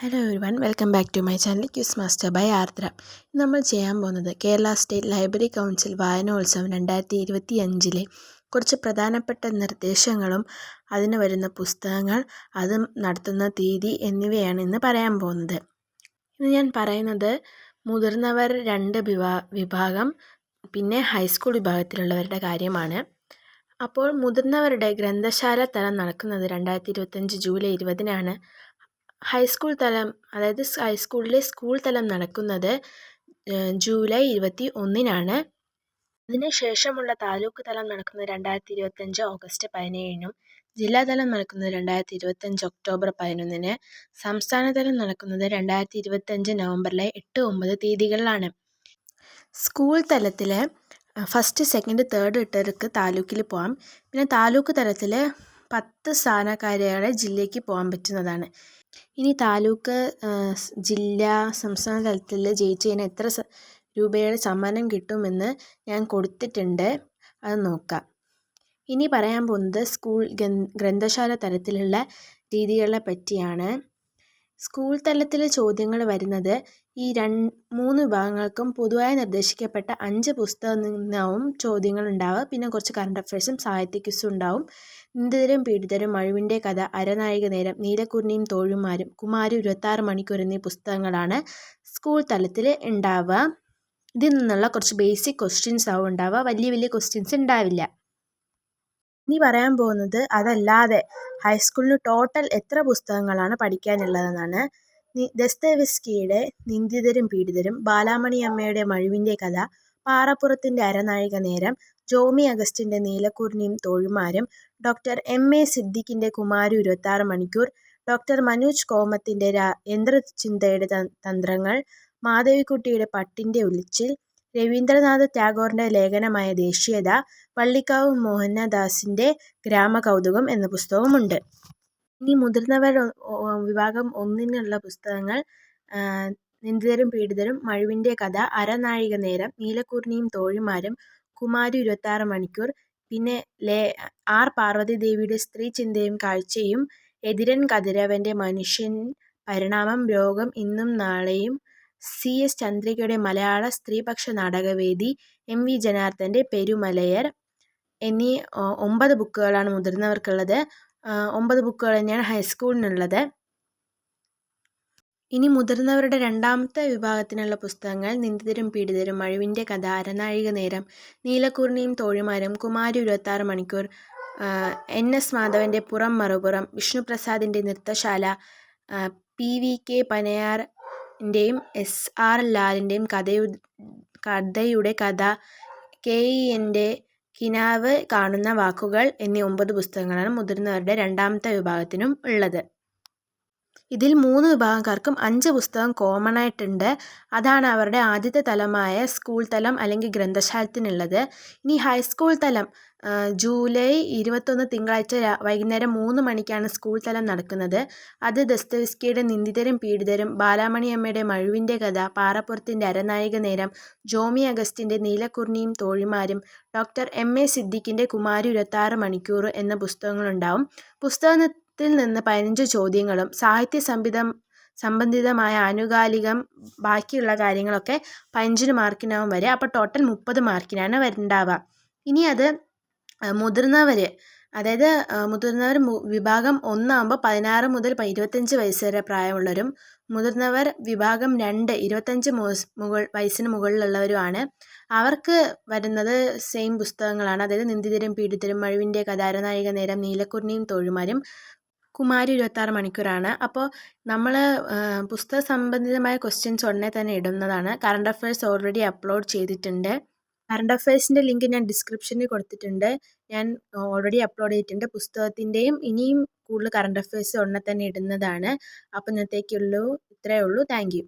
Hello everyone welcome back to my channel quiz master by Ardra നമ്മൾ ചെയ്യാൻ പോകുന്നത് Kerala state library council വായനോത്സവം രണ്ടായിരത്തി ഇരുപത്തി അഞ്ചിലെ കുറച്ച് പ്രധാനപ്പെട്ട നിർദ്ദേശങ്ങളും അതിന് വരുന്ന പുസ്തകങ്ങൾ അത് നടത്തുന്ന തീയതി എന്നിവയാണ് ഇന്ന് പറയാൻ പോകുന്നത്. ഇന്ന് ഞാൻ പറയുന്നത് മുതിർന്നവർ രണ്ട് വിഭാ വിഭാഗം പിന്നെ ഹൈസ്കൂൾ വിഭാഗത്തിലുള്ളവരുടെ കാര്യമാണ്. അപ്പോൾ മുതിർന്നവരുടെ ഗ്രന്ഥശാല തലം നടക്കുന്നത് രണ്ടായിരത്തി ഇരുപത്തഞ്ച് ജൂലൈ ഇരുപതിനാണ്. ഹൈസ്കൂൾ തലം അതായത് ഹൈസ്കൂളിലെ സ്കൂൾ തലം നടക്കുന്നത് ജൂലൈ ഇരുപത്തി ഒന്നിനാണ്. അതിന് ശേഷമുള്ള താലൂക്ക് തലം നടക്കുന്നത് രണ്ടായിരത്തി ഇരുപത്തഞ്ച് ഓഗസ്റ്റ് പതിനേഴിനും ജില്ലാതലം നടക്കുന്നത് രണ്ടായിരത്തി ഇരുപത്തഞ്ച് ഒക്ടോബർ പതിനൊന്നിന് സംസ്ഥാന തലം നടക്കുന്നത് രണ്ടായിരത്തി ഇരുപത്തഞ്ച് നവംബറിലെ എട്ട് ഒമ്പത് തീയതികളിലാണ്. സ്കൂൾ തലത്തിൽ ഫസ്റ്റ് സെക്കൻഡ് തേർഡ് ഇട്ടവർക്ക് താലൂക്കിൽ പോകാം പിന്നെ താലൂക്ക് തലത്തിൽ പത്ത് സ്ഥാനക്കാരെ ജില്ലയ്ക്ക് പോകാൻ പറ്റുന്നതാണ്. ഇനി താലൂക്ക് ജില്ലാ സംസ്ഥാന തലത്തിൽ ജയിച്ചതിന് എത്ര രൂപയുടെ സമ്മാനം കിട്ടുമെന്ന് ഞാൻ കൊടുത്തിട്ടുണ്ട്. അത് നോക്കാം. ഇനി പറയാൻ പോകുന്നത് സ്കൂൾ ഗ്രന്ഥശാല തലത്തിലുള്ള രീതികളെ പറ്റിയാണ്. സ്കൂൾ തലത്തിൽ ചോദ്യങ്ങൾ വരുന്നത് ഈ രണ്ട് മൂന്ന് വിഭാഗങ്ങൾക്കും പൊതുവായി നിർദ്ദേശിക്കപ്പെട്ട അഞ്ച് ചോദ്യങ്ങൾ ഉണ്ടാവുക. പിന്നെ കുറച്ച് കറണ്ട് അഫയേഴ്സും സാഹിത്യ ക്വിസും ഉണ്ടാവും. നിന്ദിതരും പീഡിതരും മഴുവിന്റെ കഥ അരനാഴിക നേരം നീലക്കുറിനിയും തോഴുമാരും കുമാരി ഇരുപത്താറ് മണിക്കൂർ എന്നീ പുസ്തകങ്ങളാണ് സ്കൂൾ തലത്തിൽ ഉണ്ടാവുക. ഇതിൽ നിന്നുള്ള കുറച്ച് ബേസിക് ക്വസ്റ്റ്യൻസ് ആവും ഉണ്ടാവുക. വലിയ വലിയ ക്വസ്റ്റ്യൻസ് ഉണ്ടാവില്ല. ഇനി പറയാൻ പോകുന്നത് അതല്ലാതെ ഹൈസ്കൂളിന് ടോട്ടൽ എത്ര പുസ്തകങ്ങളാണ് പഠിക്കാനുള്ളതെന്നാണ്. ദസ്തവിസ്കിയുടെ നിന്ദിതരും പീഡിതരും ബാലാമണി അമ്മയുടെ മഴുവിന്റെ കഥ പാറപ്പുറത്തിന്റെ അരനാഴിക നേരം ജോമി അഗസ്റ്റിന്റെ നീലക്കുറിനിയും തോഴുമാരും ഡോക്ടർ എം എ സിദ്ദിഖിന്റെ കുമാരി ഇരുപത്താറ് മണിക്കൂർ ഡോക്ടർ മനോജ് കോമത്തിന്റെ യന്ത്രചിന്തയുടെ തന്ത്രങ്ങൾ മാധവിക്കുട്ടിയുടെ പട്ടിന്റെ ഉലിച്ചിൽ രവീന്ദ്രനാഥ് ടാഗോറിന്റെ ലേഖനമായ ദേശീയത പള്ളിക്കാവ് മോഹനദാസിന്റെ ഗ്രാമകൗതുകം എന്ന പുസ്തകമുണ്ട് ഇനി മുതിർന്നവർ വിഭാഗം ഒന്നിനുള്ള പുസ്തകങ്ങൾ നിന്ദിതരും പീഡിതരും മഴുവിന്റെ കഥ അരനാഴിക നേരം നീലക്കുറിഞ്ഞിയും തോഴിമാരും കുമാരി ഇരുപത്താറ് മണിക്കൂർ പിന്നെ ലേ ആർ സ്ത്രീ ചിന്തയും കാഴ്ചയും എതിരൻ കതിരവന്റെ മനുഷ്യൻ പരിണാമം രോഗം ഇന്നും നാളെയും സി. എസ്. ചന്ദ്രികയുടെ മലയാള സ്ത്രീപക്ഷ നാടകവേദി എം. വി. ജനാർദ്ദന്റെ പെരുമലയർ എന്നീ ഒമ്പത് ബുക്കുകളാണ് മുതിർന്നവർക്കുള്ളത്. ഒമ്പത് ബുക്കുകൾ തന്നെയാണ് ഹൈസ്കൂളിനുള്ളത്. ഇനി മുതിർന്നവരുടെ രണ്ടാമത്തെ വിഭാഗത്തിനുള്ള പുസ്തകങ്ങൾ നിന്ദിതരും പീഡിതരും മഴുവിന്റെ കഥ അരനാഴിക നേരം നീലക്കുറിഞ്ഞിയും തോഴിമാരും കുമാരി ഇരുപത്താറ് മണിക്കൂർ എൻ എസ് മാധവന്റെ പുറം മറുപുറം വിഷ്ണുപ്രസാദിന്റെ നൃത്തശാല പി വി കെ പനയാറിന്റെയും എസ് ആർ ലാലിന്റെയും കഥയു കഥയുടെ കഥ കെ ഇ എന്റെ കിനാവ് കാണുന്ന വാക്കുകൾ എന്നീ ഒമ്പത് പുസ്തകങ്ങളാണ് മുതിർന്നവരുടെ രണ്ടാമത്തെ വിഭാഗത്തിനും ഉള്ളത്. ഇതിൽ മൂന്ന് വിഭാഗക്കാർക്കും അഞ്ച് പുസ്തകം കോമൺ ആയിട്ടുണ്ട്. അതാണ് അവരുടെ ആദ്യത്തെ തലമായ സ്കൂൾ തലം അല്ലെങ്കിൽ ഗ്രന്ഥശാലത്തിനുള്ളത്. ഇനി ഹൈസ്കൂൾ തലം ജൂലൈ ഇരുപത്തൊന്ന് തിങ്കളാഴ്ച വൈകുന്നേരം മൂന്ന് മണിക്കാണ് സ്കൂൾ തലം നടക്കുന്നത്. അത് ദസ്തവിസ്കിയുടെ നിന്ദിതരും പീഡിതരും ബാലാമണി അമ്മയുടെ മഴുവിന്റെ കഥ പാറപ്പുറത്തിന്റെ അരനായിക നേരം ജോമി അഗസ്റ്റിന്റെ നീലക്കുർണിയും തോഴിമാരും ഡോക്ടർ എം എ സിദ്ദിഖിന്റെ കുമാരി ഇരുപത്താറ് മണിക്കൂർ എന്ന പുസ്തകങ്ങളുണ്ടാവും. പുസ്തക ത്തിൽ നിന്ന് പതിനഞ്ച് ചോദ്യങ്ങളും സാഹിത്യ സംബിധം സംബന്ധിതമായ ആനുകാലികം ബാക്കിയുള്ള കാര്യങ്ങളൊക്കെ പതിനഞ്ചിന് മാർക്കിനാവും വരെ. അപ്പോൾ ടോട്ടൽ മുപ്പത് മാർക്കിനാണ് വരുന്നുണ്ടാവുക ഇനി അത് മുതിർന്നവർ അതായത് മുതിർന്നവർ വിഭാഗം ഒന്നാകുമ്പോൾ പതിനാറ് മുതൽ ഇരുപത്തഞ്ച് വയസ്സ് വരെ പ്രായമുള്ളവരും മുതിർന്നവർ വിഭാഗം രണ്ട് ഇരുപത്തഞ്ച് മുകൾ വയസ്സിന് മുകളിലുള്ളവരുമാണ്. അവർക്ക് വരുന്നത് സെയിം പുസ്തകങ്ങളാണ്. അതായത് നിന്ദിതരും പീഡിതരും മഴുവിന്റെ കഥാരനായിക നേരം നീലക്കുറിനിയും തോഴുമാരും കുമാരി ഇരുപത്താറ് മണിക്കൂറാണ്. അപ്പോൾ നമ്മൾ പുസ്തക സംബന്ധിതമായ ക്വസ്റ്റ്യൻസ് ഉടനെ തന്നെ ഇടുന്നതാണ്. കറണ്ട് അഫയേഴ്സ് ഓൾറെഡി അപ്ലോഡ് ചെയ്തിട്ടുണ്ട്. കറണ്ട് അഫയേഴ്സിന്റെ ലിങ്ക് ഞാൻ ഡിസ്ക്രിപ്ഷനിൽ കൊടുത്തിട്ടുണ്ട്. ഞാൻ ഓൾറെഡി അപ്ലോഡ് ചെയ്തിട്ടുണ്ട്. പുസ്തകത്തിന്റെയും ഇനിയും കൂടുതൽ കറണ്ട് അഫയേഴ്സ് ഉടനെ തന്നെ ഇടുന്നതാണ്. അപ്പോൾ ഇന്നത്തേക്കുള്ളൂ. ഇത്രയേ ഉള്ളൂ. താങ്ക്